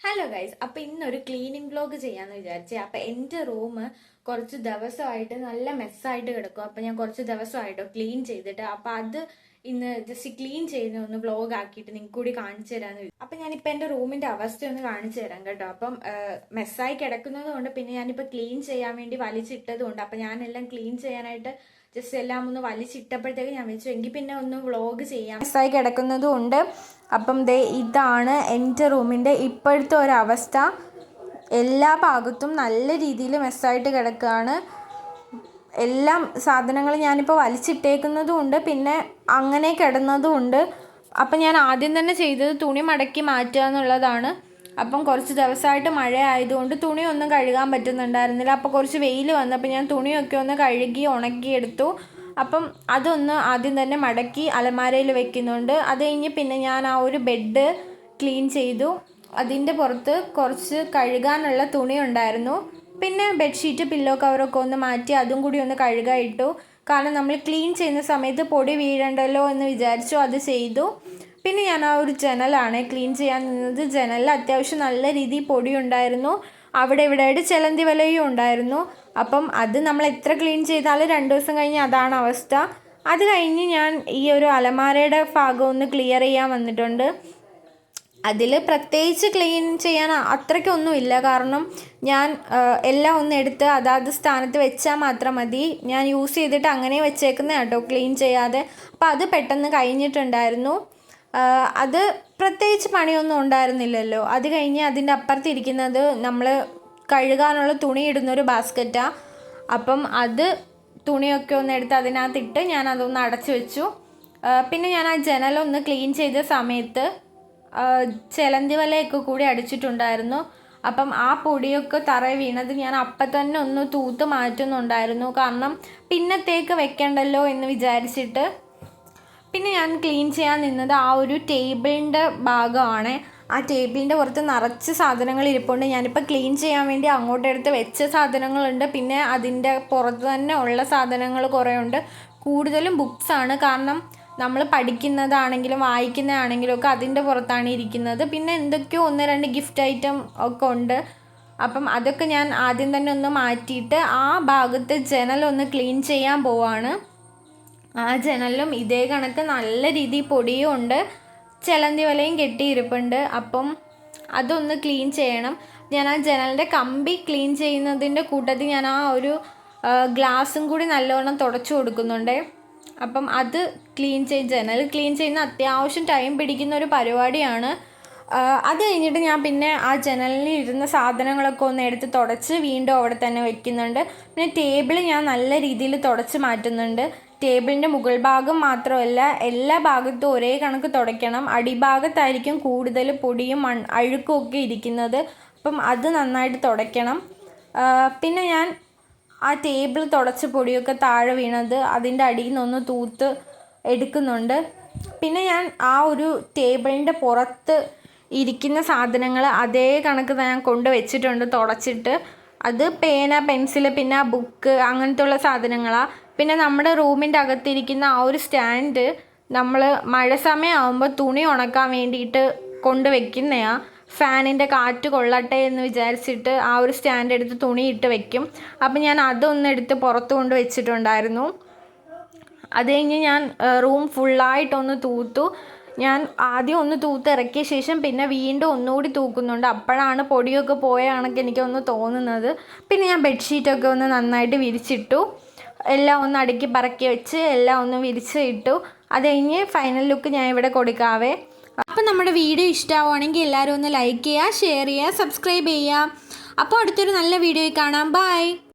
Hello guys അപ്പൊ ഇന്നൊരു cleaning blog ചെയ്യാന്ന് വിചാരിച്ചേ. അപ്പൊ എന്റെ റൂം കുറച്ച് ദിവസമായിട്ട് നല്ല മെസ്സായിട്ട് കിടക്കും. അപ്പൊ ഞാൻ കുറച്ച് ദിവസമായിട്ടോ ക്ലീൻ ചെയ്തിട്ട്. അപ്പൊ അത് ഇന്ന് ജസ്റ്റ് ക്ലീൻ ചെയ്യുന്ന ഒന്ന് വ്ലോഗ് ആക്കിയിട്ട് നിങ്ങൾക്ക് കൂടി കാണിച്ചു വിചാരിച്ചു. അപ്പൊ ഞാനിപ്പോ എന്റെ റൂമിന്റെ അവസ്ഥ ഒന്ന് കാണിച്ചു തരാം കേട്ടോ. അപ്പം മെസ്സായി കിടക്കുന്നത് കൊണ്ട് പിന്നെ ഞാനിപ്പോ ക്ലീൻ ചെയ്യാൻ വേണ്ടി വലിച്ചിട്ടത് കൊണ്ട് അപ്പൊ ഞാനെല്ലാം ക്ലീൻ ചെയ്യാനായിട്ട് ജസ്റ്റ് എല്ലാം ഒന്ന് വലിച്ചിട്ടപ്പോഴത്തേക്ക് ഞാൻ വെച്ചു എങ്കിൽ പിന്നെ ഒന്ന് വ്ലോഗ് ചെയ്യാം. മെസ്സായി കിടക്കുന്നതും ഉണ്ട്. അപ്പം ദേ ഇതാണ് എന്റെ റൂമിന്റെ ഇപ്പോഴത്തെ ഒരു അവസ്ഥ. എല്ലാ ഭാഗത്തും നല്ല രീതിയിൽ മെസ്സായിട്ട് കിടക്കുകയാണ്. എല്ലാം സാധനങ്ങൾ ഞാനിപ്പോൾ വലിച്ചിട്ടേക്കുന്നതും ഉണ്ട്. പിന്നെ അങ്ങനെ കിടന്നതും ഉണ്ട്. അപ്പം ഞാൻ ആദ്യം തന്നെ ചെയ്തത് തുണി മടക്കി മാറ്റുക എന്നുള്ളതാണ്. അപ്പം കുറച്ച് ദിവസമായിട്ട് മഴ ആയതുകൊണ്ട് തുണിയൊന്നും കഴുകാൻ പറ്റുന്നുണ്ടായിരുന്നില്ല. അപ്പോൾ കുറച്ച് വെയിൽ വന്നപ്പോൾ ഞാൻ തുണിയൊക്കെ ഒന്ന് കഴുകി ഉണക്കിയെടുത്തു. അപ്പം അതൊന്ന് ആദ്യം തന്നെ മടക്കി അലമാരയിൽ വെക്കുന്നുണ്ട്. അത് കഴിഞ്ഞ് പിന്നെ ഞാൻ ആ ഒരു ബെഡ് ക്ലീൻ ചെയ്തു. അതിന്റെ പുറത്ത് കുറച്ച് കഴുകാനുള്ള തുണി ഉണ്ടായിരുന്നു. പിന്നെ ബെഡ്ഷീറ്റ് പില്ലോ കവറൊക്കെ ഒന്ന് മാറ്റി അതും കൂടി ഒന്ന് കഴുകാൻ ഇട്ടു. കാരണം നമ്മൾ ക്ലീൻ ചെയ്യുന്ന സമയത്ത് പൊടി വീഴണ്ടല്ലോ എന്ന് വിചാരിച്ചു അത് ചെയ്തു. പിന്നെ ഞാൻ ആ ഒരു ജനലാണ് ക്ലീൻ ചെയ്യാൻ നിന്നത്. ജനലിൽ അത്യാവശ്യം നല്ല രീതിയിൽ പൊടി ഉണ്ടായിരുന്നു. അവിടെ ഇവിടെ ആയിട്ട് ചിലന്തി വലയും ഉണ്ടായിരുന്നു. അപ്പം അത് നമ്മൾ എത്ര ക്ലീൻ ചെയ്താലും രണ്ട് ദിവസം കഴിഞ്ഞ് അതാണ് അവസ്ഥ. അത് കഴിഞ്ഞ് ഞാൻ ഈ ഒരു അലമാരയുടെ ഭാഗം ഒന്ന് ക്ലിയർ ചെയ്യാൻ വന്നിട്ടുണ്ട്. അതിൽ പ്രത്യേകിച്ച് ക്ലീൻ ചെയ്യാൻ അത്രയ്ക്കൊന്നുമില്ല. കാരണം ഞാൻ എല്ലാം ഒന്ന് എടുത്ത് അതാത് സ്ഥാനത്ത് വെച്ചാൽ മാത്രം മതി. ഞാൻ യൂസ് ചെയ്തിട്ട് അങ്ങനെ വെച്ചേക്കുന്ന കേട്ടോ ക്ലീൻ ചെയ്യാതെ. അപ്പോൾ അത് പെട്ടെന്ന് കഴിഞ്ഞിട്ടുണ്ടായിരുന്നു. അത് പ്രത്യേകിച്ച് പണിയൊന്നും ഉണ്ടായിരുന്നില്ലല്ലോ. അത് കഴിഞ്ഞ് അതിന്റെ അപ്പുറത്തിരിക്കുന്നത് നമ്മൾ കഴുകാനുള്ള തുണി ഇടുന്നൊരു ബാസ്ക്കറ്റാണ് അപ്പം അത് തുണിയൊക്കെ ഒന്ന് എടുത്ത് അതിനകത്തിട്ട് ഞാൻ അതൊന്ന് അടച്ചു വെച്ചു. പിന്നെ ഞാൻ ആ ജനലൊന്ന് ക്ലീൻ ചെയ്ത സമയത്ത് ചെലന്തി വലയൊക്കെ കൂടി അടിച്ചിട്ടുണ്ടായിരുന്നു. അപ്പം ആ പൊടിയൊക്കെ തറയിൽ വീണത് ഞാൻ അപ്പം തന്നെ ഒന്ന് തൂത്ത് മാറ്റുന്നുണ്ടായിരുന്നു. കാരണം പിന്നത്തേക്ക് വെക്കണ്ടല്ലോ എന്ന് വിചാരിച്ചിട്ട് പിന്നെ ഞാൻ ക്ലീൻ ചെയ്യാൻ നിന്നത് ആ ഒരു ടേബിളിന്റെ ഭാഗമാണ്. ആ ടേബിളിന്റെ പുറത്ത് നിറച്ച് സാധനങ്ങൾ ഇരിപ്പുണ്ട്. ഞാനിപ്പോൾ ക്ലീൻ ചെയ്യാൻ വേണ്ടി അങ്ങോട്ടെടുത്ത് വെച്ച സാധനങ്ങളുണ്ട്. പിന്നെ അതിന്റെ പുറത്ത് തന്നെ ഉള്ള സാധനങ്ങൾ കുറേ ഉണ്ട് കൂടുതലും ബുക്സാണ്. കാരണം നമ്മൾ പഠിക്കുന്നതാണെങ്കിലും വായിക്കുന്നതാണെങ്കിലും ഒക്കെ അതിന്റെ പുറത്താണ് ഇരിക്കുന്നത്. പിന്നെ എന്തൊക്കെയോ ഒന്ന് രണ്ട് ഗിഫ്റ്റ് ഐറ്റം ഒക്കെ ഉണ്ട്. അപ്പം അതൊക്കെ ഞാൻ ആദ്യം തന്നെ ഒന്ന് മാറ്റിയിട്ട് ആ ഭാഗത്ത് ജനലൊന്ന് ക്ലീൻ ചെയ്യാൻ പോവാണ്. ആ ജനലിലും ഇതേ കണക്ക് നല്ല രീതിയിൽ പൊടിയും ഉണ്ട്. ചിലന്തി വലയും കെട്ടിയിരിപ്പുണ്ട് അപ്പം അതൊന്ന് ക്ലീൻ ചെയ്യണം. ഞാൻ ആ ജനലിന്റെ കമ്പി ക്ലീൻ ചെയ്യുന്നതിന്റെ കൂട്ടത്തിൽ ഞാൻ ആ ഒരു ഗ്ലാസും കൂടി നല്ലവണ്ണം തുടച്ചു കൊടുക്കുന്നുണ്ട്. അപ്പം അത് ക്ലീൻ ചെയ്ത് അത് ക്ലീൻ ചെയ്യുന്ന അത്യാവശ്യം ടൈം പിടിക്കുന്ന ഒരു പരിപാടിയാണ്. അത് കഴിഞ്ഞിട്ട് ഞാൻ പിന്നെ ആ ജനലിൽ ഇരുന്ന സാധനങ്ങളൊക്കെ ഒന്ന് എടുത്ത് തുടച്ച് വീണ്ടും അവിടെ തന്നെ വെക്കുന്നുണ്ട്. പിന്നെ ടേബിൾ ഞാൻ നല്ല രീതിയിൽ തുടച്ച് മാറ്റുന്നുണ്ട്. ടേബിളിന്റെ മുകൾ ഭാഗം മാത്രമല്ല എല്ലാ ഭാഗത്തും ഒരേ കണക്ക് തുടയ്ക്കണം. അടിഭാഗത്തായിരിക്കും കൂടുതൽ പൊടിയും മൺ അഴുക്കും ഒക്കെ ഇരിക്കുന്നത്. അപ്പം അത് നന്നായിട്ട് തുടയ്ക്കണം. പിന്നെ ഞാൻ ആ ടേബിൾ തുടച്ച പൊടിയൊക്കെ താഴെ വീണത് അതിന്റെ അടിയിൽ നിന്നൊന്ന് തൂത്ത് എടുക്കുന്നുണ്ട്. പിന്നെ ഞാൻ ആ ഒരു ടേബിളിന്റെ പുറത്ത് ഇരിക്കുന്ന സാധനങ്ങൾ അതേ കണക്ക് ഞാൻ കൊണ്ട് വെച്ചിട്ടുണ്ട് തുടച്ചിട്ട്. അത് പേന പെൻസിൽ പിന്നെ ആ ബുക്ക് അങ്ങനത്തെ ഉള്ള സാധനങ്ങളാണ് പിന്നെ നമ്മുടെ റൂമിന്റെ അകത്തിരിക്കുന്ന ആ ഒരു സ്റ്റാൻഡ് നമ്മൾ മഴ സമയമാകുമ്പോൾ തുണി ഉണക്കാൻ വേണ്ടിയിട്ട് കൊണ്ട് വെക്കുന്നതാണ് ഫാനിന്റെ കാറ്റ് കൊള്ളട്ടെ എന്ന് വിചാരിച്ചിട്ട് ആ ഒരു സ്റ്റാൻഡ് എടുത്ത് തുണി ഇട്ട് വെക്കും. അപ്പം ഞാൻ അതൊന്ന് എടുത്ത് പുറത്ത് കൊണ്ട് വെച്ചിട്ടുണ്ടായിരുന്നു. അത് കഴിഞ്ഞ് ഞാൻ റൂം ഫുള്ളായിട്ടൊന്ന് തൂത്തു. ഞാൻ ആദ്യം ഒന്ന് തൂത്ത് ഇറക്കിയ ശേഷം പിന്നെ വീണ്ടും ഒന്നുകൂടി തൂക്കുന്നുണ്ട്. അപ്പോഴാണ് പൊടിയൊക്കെ പോയ കണക്ക് എനിക്കൊന്ന് തോന്നുന്നത്. പിന്നെ ഞാൻ ബെഡ്ഷീറ്റൊക്കെ ഒന്ന് നന്നായിട്ട് വിരിച്ചിട്ടു. എല്ലാം ഒന്ന് അടുക്കി പറക്കി വെച്ച് എല്ലാം ഒന്ന് വിരിച്ച് ഇട്ടു. അത് കഴിഞ്ഞ് ഫൈനൽ ലുക്ക് ഞാൻ ഇവിടെ കൊടുക്കാവേ. അപ്പോൾ നമ്മുടെ വീഡിയോ ഇഷ്ടമാവുകയാണെങ്കിൽ എല്ലാവരും ഒന്ന് ലൈക്ക് ചെയ്യുക ഷെയർ ചെയ്യുക സബ്സ്ക്രൈബ് ചെയ്യുക അപ്പോൾ അടുത്തൊരു നല്ല വീഡിയോയിൽ കാണാം. ബൈ